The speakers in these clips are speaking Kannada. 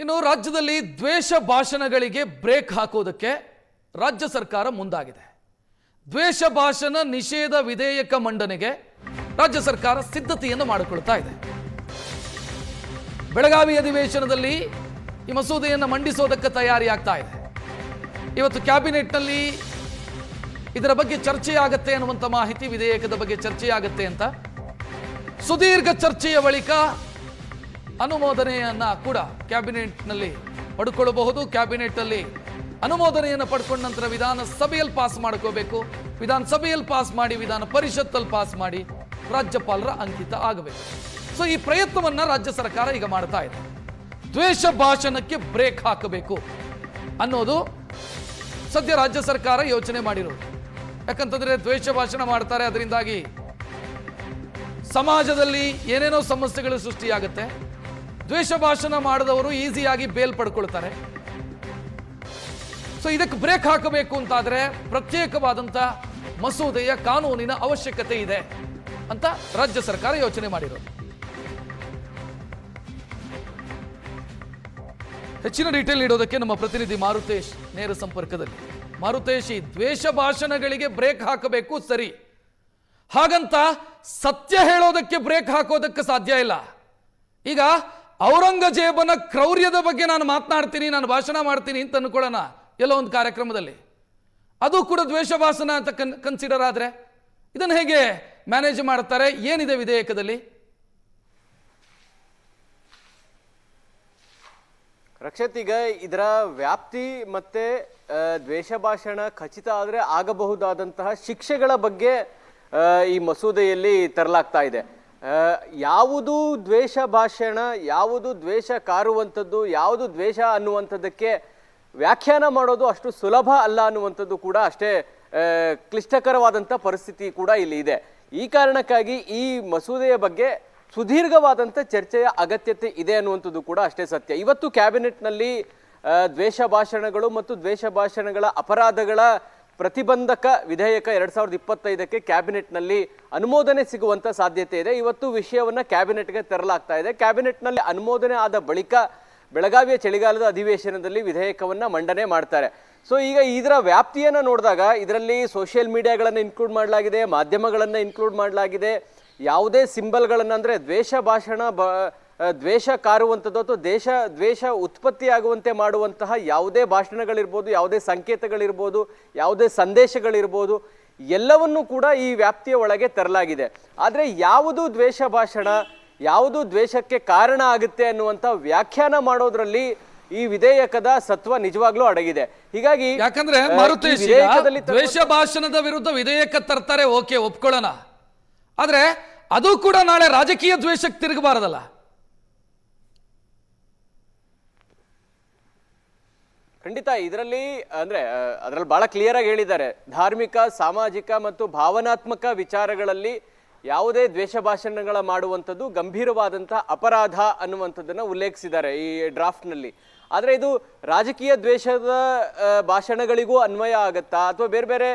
ಇನ್ನು ರಾಜ್ಯದಲ್ಲಿ ದ್ವೇಷ ಭಾಷಣಗಳಿಗೆ ಬ್ರೇಕ್ ಹಾಕೋದಕ್ಕೆ ರಾಜ್ಯ ಸರ್ಕಾರ ಮುಂದಾಗಿದೆ. ದ್ವೇಷ ಭಾಷಣ ನಿಷೇಧ ವಿಧೇಯಕ ಮಂಡನೆಗೆ ರಾಜ್ಯ ಸರ್ಕಾರ ಸಿದ್ಧತೆಯನ್ನು ಮಾಡಿಕೊಳ್ತಾ ಇದೆ. ಬೆಳಗಾವಿ ಅಧಿವೇಶನದಲ್ಲಿ ಈ ಮಸೂದೆಯನ್ನು ಮಂಡಿಸೋದಕ್ಕೆ ತಯಾರಿ ಆಗ್ತಾ ಇದೆ. ಇವತ್ತು ಕ್ಯಾಬಿನೆಟ್ನಲ್ಲಿ ಇದರ ಬಗ್ಗೆ ಚರ್ಚೆ ಆಗುತ್ತೆ ಅನ್ನುವಂಥ ಮಾಹಿತಿ ವಿಧೇಯಕದ ಬಗ್ಗೆ ಚರ್ಚೆ ಆಗತ್ತೆ ಅಂತ ಸುದೀರ್ಘ ಚರ್ಚೆಯ ಬಳಿಕ ಅನುಮೋದನೆಯನ್ನ ಕೂಡ ಕ್ಯಾಬಿನೆಟ್ನಲ್ಲಿ ಪಡ್ಕೊಳ್ಳಬಹುದು. ಕ್ಯಾಬಿನೆಟ್ನಲ್ಲಿ ಅನುಮೋದನೆಯನ್ನು ಪಡ್ಕೊಂಡ ನಂತರ ವಿಧಾನಸಭೆಯಲ್ಲಿ ಪಾಸ್ ಮಾಡ್ಕೋಬೇಕು. ವಿಧಾನಸಭೆಯಲ್ಲಿ ಪಾಸ್ ಮಾಡಿ, ವಿಧಾನ ಪರಿಷತ್ತಲ್ಲಿ ಪಾಸ್ ಮಾಡಿ ರಾಜ್ಯಪಾಲರ ಅಂಕಿತ ಆಗಬೇಕು. ಸೊ ಈ ಪ್ರಯತ್ನವನ್ನ ರಾಜ್ಯ ಸರ್ಕಾರ ಈಗ ಮಾಡ್ತಾ ಇದೆ. ದ್ವೇಷ ಭಾಷಣಕ್ಕೆ ಬ್ರೇಕ್ ಹಾಕಬೇಕು ಅನ್ನೋದು ಸದ್ಯ ರಾಜ್ಯ ಸರ್ಕಾರ ಯೋಚನೆ ಮಾಡಿರೋದು. ಯಾಕಂತಂದ್ರೆ ದ್ವೇಷ ಭಾಷಣ ಮಾಡ್ತಾರೆ, ಅದರಿಂದಾಗಿ ಸಮಾಜದಲ್ಲಿ ಏನೇನೋ ಸಮಸ್ಯೆಗಳು ಸೃಷ್ಟಿಯಾಗುತ್ತೆ. ದ್ವೇಷ ಭಾಷಣ ಮಾಡಿದವರು ಈಸಿಯಾಗಿ ಬೇಲ್ ಪಡ್ಕೊಳ್ತಾರೆ. ಸೊ ಇದಕ್ಕೆ ಬ್ರೇಕ್ ಹಾಕಬೇಕು ಅಂತಾದ್ರೆ ಪ್ರತ್ಯೇಕವಾದಂಥ ಮಸೂದೆಯ ಕಾನೂನಿನ ಅವಶ್ಯಕತೆ ಇದೆ ಅಂತ ರಾಜ್ಯ ಸರ್ಕಾರ ಯೋಚನೆ ಮಾಡಿರೋದು. ಹೆಚ್ಚಿನ ಡೀಟೇಲ್ ನೀಡೋದಕ್ಕೆ ನಮ್ಮ ಪ್ರತಿನಿಧಿ ಮಾರುತೇಶ್ ನೇರ ಸಂಪರ್ಕದಲ್ಲಿ. ಮಾರುತೇಶ್, ಈ ದ್ವೇಷ ಭಾಷಣಗಳಿಗೆ ಬ್ರೇಕ್ ಹಾಕಬೇಕು ಸರಿ. ಹಾಗಂತ ಸತ್ಯ ಹೇಳೋದಕ್ಕೆ ಬ್ರೇಕ್ ಹಾಕೋದಕ್ಕೆ ಸಾಧ್ಯ ಇಲ್ಲ. ಈಗ ಔರಂಗಜೇಬನ ಕ್ರೌರ್ಯದ ಬಗ್ಗೆ ನಾನು ಮಾತನಾಡ್ತೀನಿ, ನಾನು ಭಾಷಣ ಮಾಡ್ತೀನಿ ಅಂತ ಅನ್ಕೊಳ್ಳೋಣ ಎಲ್ಲೋ ಒಂದು ಕಾರ್ಯಕ್ರಮದಲ್ಲಿ. ಅದು ಕೂಡ ದ್ವೇಷ ಭಾಷಣ ಅಂತ ಕನ್ ಕನ್ಸಿಡರ್ ಆದರೆ. ಇದನ್ನು ಹೇಗೆ ಮ್ಯಾನೇಜ್ ಮಾಡ್ತಾರೆ, ಏನಿದೆ ವಿಧೇಯಕದಲ್ಲಿ? ರಕ್ಷತ್ ಇದರ ವ್ಯಾಪ್ತಿ ಮತ್ತೆ ದ್ವೇಷ ಭಾಷಣ ಖಚಿತ ಆದರೆ ಆಗಬಹುದಾದಂತಹ ಶಿಕ್ಷೆಗಳ ಬಗ್ಗೆ ಈ ಮಸೂದೆಯಲ್ಲಿ ತರಲಾಗ್ತಾ ಇದೆ. ಯಾವುದು ದ್ವೇಷ ಭಾಷಣ, ಯಾವುದು ದ್ವೇಷ ಕಾರುವಂಥದ್ದು, ಯಾವುದು ದ್ವೇಷ ಅನ್ನುವಂಥದ್ದಕ್ಕೆ ವ್ಯಾಖ್ಯಾನ ಮಾಡೋದು ಅಷ್ಟು ಸುಲಭ ಅಲ್ಲ ಅನ್ನುವಂಥದ್ದು ಕೂಡ ಅಷ್ಟೇ ಕ್ಲಿಷ್ಟಕರವಾದಂಥ ಪರಿಸ್ಥಿತಿ ಕೂಡ ಇಲ್ಲಿ ಇದೆ. ಈ ಕಾರಣಕ್ಕಾಗಿ ಈ ಮಸೂದೆಯ ಬಗ್ಗೆ ಸುದೀರ್ಘವಾದಂಥ ಚರ್ಚೆಯ ಅಗತ್ಯತೆ ಇದೆ ಅನ್ನುವಂಥದ್ದು ಕೂಡ ಅಷ್ಟೇ ಸತ್ಯ. ಇವತ್ತು ಕ್ಯಾಬಿನೆಟ್ನಲ್ಲಿ ದ್ವೇಷ ಭಾಷಣಗಳು ಮತ್ತು ದ್ವೇಷ ಭಾಷಣಗಳ ಅಪರಾಧಗಳ ಪ್ರತಿಬಂಧಕ ವಿಧೇಯಕ ಎರಡ್ ಸಾವಿರದ ಇಪ್ಪತ್ತೈದಕ್ಕೆ ಕ್ಯಾಬಿನೆಟ್ನಲ್ಲಿ ಅನುಮೋದನೆ ಸಿಗುವಂತ ಸಾಧ್ಯತೆ ಇದೆ. ಇವತ್ತು ವಿಷಯವನ್ನ ಕ್ಯಾಬಿನೆಟ್ಗೆ ತರಲಾಗ್ತಾ ಇದೆ. ಕ್ಯಾಬಿನೆಟ್ನಲ್ಲಿ ಅನುಮೋದನೆ ಆದ ಬಳಿಕ ಬೆಳಗಾವಿಯ ಚಳಿಗಾಲದ ಅಧಿವೇಶನದಲ್ಲಿ ವಿಧೇಯಕವನ್ನ ಮಂಡನೆ ಮಾಡ್ತಾರೆ. ಸೊ, ಈಗ ಇದರ ವ್ಯಾಪ್ತಿಯನ್ನು ನೋಡಿದಾಗ ಇದರಲ್ಲಿ ಸೋಷಿಯಲ್ ಮೀಡಿಯಾಗಳನ್ನು ಇನ್ಕ್ಲೂಡ್ ಮಾಡಲಾಗಿದೆ, ಮಾಧ್ಯಮಗಳನ್ನು ಇನ್ಕ್ಲೂಡ್ ಮಾಡಲಾಗಿದೆ. ಯಾವುದೇ ಸಿಂಬಲ್ಗಳನ್ನು ಅಂದರೆ ದ್ವೇಷ ಭಾಷಣ ಬ ದ್ವೇಷ ಕಾರುವಂಥದ್ದು ಅಥವಾ ದೇಶ ದ್ವೇಷ ಉತ್ಪತ್ತಿಯಾಗುವಂತೆ ಮಾಡುವಂತಹ ಯಾವುದೇ ಭಾಷಣಗಳಿರ್ಬೋದು ಯಾವುದೇ ಸಂಕೇತಗಳಿರ್ಬೋದು ಯಾವುದೇ ಸಂದೇಶಗಳಿರ್ಬೋದು ಎಲ್ಲವನ್ನೂ ಕೂಡ ಈ ವ್ಯಾಪ್ತಿಯ ಒಳಗೆ ತರಲಾಗಿದೆ. ಆದರೆ ಯಾವುದು ದ್ವೇಷ ಭಾಷಣ ಯಾವುದು ದ್ವೇಷಕ್ಕೆ ಕಾರಣ ಆಗುತ್ತೆ ಅನ್ನುವಂಥ ವ್ಯಾಖ್ಯಾನ ಮಾಡೋದ್ರಲ್ಲಿ ಈ ವಿಧೇಯಕದ ಸತ್ವ ನಿಜವಾಗ್ಲೂ ಅಡಗಿದೆ. ಹೀಗಾಗಿ ಯಾಕಂದ್ರೆ ದ್ವೇಷ ಭಾಷಣದ ವಿರುದ್ಧ ವಿಧೇಯಕ ತರ್ತಾರೆ ಓಕೆ ಒಪ್ಕೊಳ್ಳೋಣ. ಆದ್ರೆ ಅದು ಕೂಡ ನಾಳೆ ರಾಜಕೀಯ ದ್ವೇಷಕ್ಕೆ ತಿರುಗಬಾರದಲ್ಲ. ಖಂಡಿತ ಇದರಲ್ಲಿ, ಅಂದ್ರೆ ಅದರಲ್ಲಿ ಬಹಳ ಕ್ಲಿಯರ್ ಆಗಿ ಹೇಳಿದ್ದಾರೆ. ಧಾರ್ಮಿಕ, ಸಾಮಾಜಿಕ ಮತ್ತು ಭಾವನಾತ್ಮಕ ವಿಚಾರಗಳಲ್ಲಿ ಯಾವುದೇ ದ್ವೇಷ ಭಾಷಣಗಳ ಮಾಡುವಂಥದ್ದು ಗಂಭೀರವಾದಂತಹ ಅಪರಾಧ ಅನ್ನುವಂಥದ್ದನ್ನ ಉಲ್ಲೇಖಿಸಿದ್ದಾರೆ ಈ ಡ್ರಾಫ್ಟ್ನಲ್ಲಿ. ಆದರೆ ಇದು ರಾಜಕೀಯ ದ್ವೇಷದ ಭಾಷಣಗಳಿಗೂ ಅನ್ವಯ ಆಗುತ್ತಾ? ಅಥವಾ ಬೇರೆ ಬೇರೆ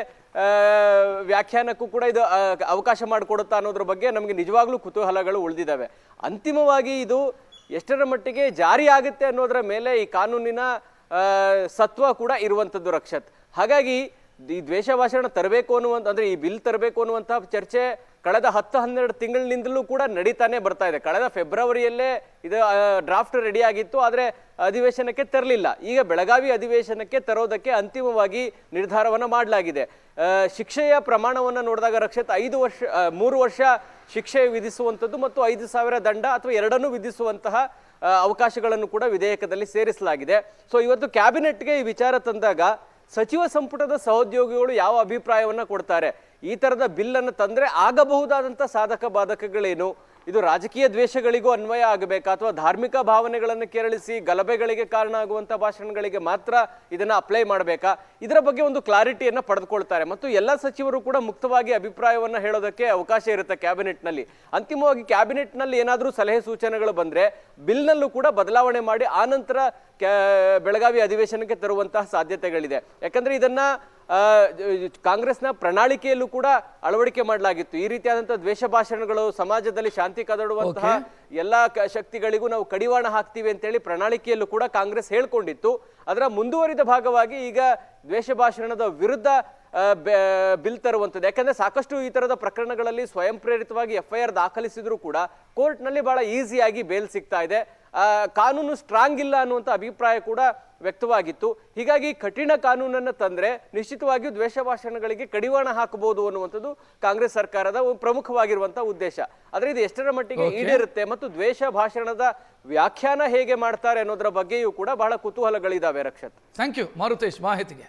ವ್ಯಾಖ್ಯಾನಕ್ಕೂ ಕೂಡ ಇದು ಅವಕಾಶ ಮಾಡಿಕೊಡುತ್ತಾ ಅನ್ನೋದ್ರ ಬಗ್ಗೆ ನಮಗೆ ನಿಜವಾಗ್ಲೂ ಕುತೂಹಲಗಳು ಉಳಿದಿದ್ದಾವೆ. ಅಂತಿಮವಾಗಿ ಇದು ಎಷ್ಟರ ಮಟ್ಟಿಗೆ ಜಾರಿ ಆಗುತ್ತೆ ಅನ್ನೋದರ ಮೇಲೆ ಈ ಕಾನೂನಿನ ಸತ್ವ ಕೂಡ ಇರುವಂಥದ್ದು ರಕ್ಷತ್. ಹಾಗಾಗಿ ಈ ದ್ವೇಷ ಭಾಷಣ ತರಬೇಕು ಅನ್ನುವಂಥ ಅಂದರೆ ಈ ಬಿಲ್ ತರಬೇಕು ಅನ್ನುವಂತಹ ಚರ್ಚೆ ಕಳೆದ ಹತ್ತು ಹನ್ನೆರಡು ತಿಂಗಳಿನಿಂದಲೂ ಕೂಡ ನಡೀತಾನೆ ಬರ್ತಾ ಇದೆ. ಕಳೆದ ಫೆಬ್ರವರಿಯಲ್ಲೇ ಇದು ಡ್ರಾಫ್ಟ್ ರೆಡಿ ಆಗಿತ್ತು, ಆದರೆ ಅಧಿವೇಶನಕ್ಕೆ ತರಲಿಲ್ಲ. ಈಗ ಬೆಳಗಾವಿ ಅಧಿವೇಶನಕ್ಕೆ ತರೋದಕ್ಕೆ ಅಂತಿಮವಾಗಿ ನಿರ್ಧಾರವನ್ನು ಮಾಡಲಾಗಿದೆ. ಶಿಕ್ಷೆಯ ಪ್ರಮಾಣವನ್ನು ನೋಡಿದಾಗ ರಕ್ಷತ್ ಐದು ವರ್ಷ ಮೂರು ವರ್ಷ ಶಿಕ್ಷೆ ವಿಧಿಸುವಂಥದ್ದು ಮತ್ತು ಐದು ಸಾವಿರ ದಂಡ ಅಥವಾ ಎರಡನ್ನೂ ವಿಧಿಸುವಂತಹ ಅವಕಾಶಗಳನ್ನು ಕೂಡ ವಿಧೇಯಕದಲ್ಲಿ ಸೇರಿಸಲಾಗಿದೆ. ಸೊ ಇವತ್ತು ಕ್ಯಾಬಿನೆಟ್ಗೆ ಈ ವಿಚಾರ ತಂದಾಗ ಸಚಿವ ಸಂಪುಟದ ಸಹೋದ್ಯೋಗಿಗಳು ಯಾವ ಅಭಿಪ್ರಾಯವನ್ನು ಕೊಡ್ತಾರೆ? ಈ ಥರದ ಬಿಲ್ ಅನ್ನು ತಂದ್ರೆ ಆಗಬಹುದಾದಂತ ಸಾಧಕ ಬಾಧಕಗಳೇನು? ಇದು ರಾಜಕೀಯ ದ್ವೇಷಗಳಿಗೂ ಅನ್ವಯ ಆಗಬೇಕಾ ಅಥವಾ ಧಾರ್ಮಿಕ ಭಾವನೆಗಳನ್ನು ಕೆರಳಿಸಿ ಗಲಭೆಗಳಿಗೆ ಕಾರಣ ಆಗುವಂತ ಭಾಷಣಗಳಿಗೆ ಮಾತ್ರ ಇದನ್ನ ಅಪ್ಲೈ ಮಾಡಬೇಕಾ? ಇದರ ಬಗ್ಗೆ ಒಂದು ಕ್ಲಾರಿಟಿಯನ್ನು ಪಡೆದುಕೊಳ್ತಾರೆ. ಮತ್ತು ಎಲ್ಲ ಸಚಿವರು ಕೂಡ ಮುಕ್ತವಾಗಿ ಅಭಿಪ್ರಾಯವನ್ನು ಹೇಳೋದಕ್ಕೆ ಅವಕಾಶ ಇರುತ್ತೆ ಕ್ಯಾಬಿನೆಟ್ನಲ್ಲಿ ಅಂತಿಮವಾಗಿ ಕ್ಯಾಬಿನೆಟ್ನಲ್ಲಿ ಏನಾದರೂ ಸಲಹೆ ಸೂಚನೆಗಳು ಬಂದ್ರೆ ಬಿಲ್ನಲ್ಲೂ ಕೂಡ ಬದಲಾವಣೆ ಮಾಡಿ ಆನಂತರ ಬೆಳಗಾವಿ ಅಧಿವೇಶನಕ್ಕೆ ತರುವಂತಹ ಸಾಧ್ಯತೆಗಳಿದೆ. ಯಾಕಂದ್ರೆ ಇದನ್ನ ಕಾಂಗ್ರೆಸ್ನ ಪ್ರಣಾಳಿಕೆಯಲ್ಲೂ ಕೂಡ ಅಳವಡಿಕೆ ಮಾಡಲಾಗಿತ್ತು. ಈ ರೀತಿಯಾದಂತಹ ದ್ವೇಷ ಭಾಷಣಗಳು ಸಮಾಜದಲ್ಲಿ ಶಾಂತಿ ಕದಡುವಂತಹ ಎಲ್ಲಾ ಶಕ್ತಿಗಳಿಗೂ ನಾವು ಕಡಿವಾಣ ಹಾಕ್ತೀವಿ ಅಂತೇಳಿ ಪ್ರಣಾಳಿಕೆಯಲ್ಲೂ ಕೂಡ ಕಾಂಗ್ರೆಸ್ ಹೇಳ್ಕೊಂಡಿತ್ತು. ಅದರ ಮುಂದುವರಿದ ಭಾಗವಾಗಿ ಈಗ ದ್ವೇಷ ಭಾಷಣದ ವಿರುದ್ಧ ಬಿಲ್ ತರುವಂಥದ್ದು. ಯಾಕಂದ್ರೆ ಸಾಕಷ್ಟು ಈ ತರದ ಪ್ರಕರಣಗಳಲ್ಲಿ ಸ್ವಯಂ ಪ್ರೇರಿತವಾಗಿ ಎಫ್ ಐ ಆರ್ ದಾಖಲಿಸಿದ್ರು ಕೂಡ ಕೋರ್ಟ್ನಲ್ಲಿ ಬಹಳ ಈಸಿಯಾಗಿ ಬೇಲ್ ಸಿಗ್ತಾ ಇದೆ. ಕಾನೂನು ಸ್ಟ್ರಾಂಗ್ ಇಲ್ಲ ಅನ್ನುವಂಥ ಅಭಿಪ್ರಾಯ ಕೂಡ ವ್ಯಕ್ತವಾಗಿತ್ತು. ಹೀಗಾಗಿ ಕಠಿಣ ಕಾನೂನನ್ನು ತಂದ್ರೆ ನಿಶ್ಚಿತವಾಗಿಯೂ ದ್ವೇಷ ಭಾಷಣಗಳಿಗೆ ಕಡಿವಾಣ ಹಾಕಬಹುದು ಅನ್ನುವಂಥದ್ದು ಕಾಂಗ್ರೆಸ್ ಸರ್ಕಾರದ ಒಂದು ಪ್ರಮುಖವಾಗಿರುವಂತಹ ಉದ್ದೇಶ. ಆದರೆ ಇದು ಎಷ್ಟರ ಮಟ್ಟಿಗೆ ಈಡೇರುತ್ತೆ ಮತ್ತು ದ್ವೇಷ ಭಾಷಣದ ವ್ಯಾಖ್ಯಾನ ಹೇಗೆ ಮಾಡ್ತಾರೆ ಅನ್ನೋದರ ಬಗ್ಗೆಯೂ ಕೂಡ ಬಹಳ ಕುತೂಹಲಗಳಿದಾವೆ ರಕ್ಷತ್. ಥ್ಯಾಂಕ್ ಯು ಮಾರುತೇಶ್ ಮಾಹಿತಿಗೆ.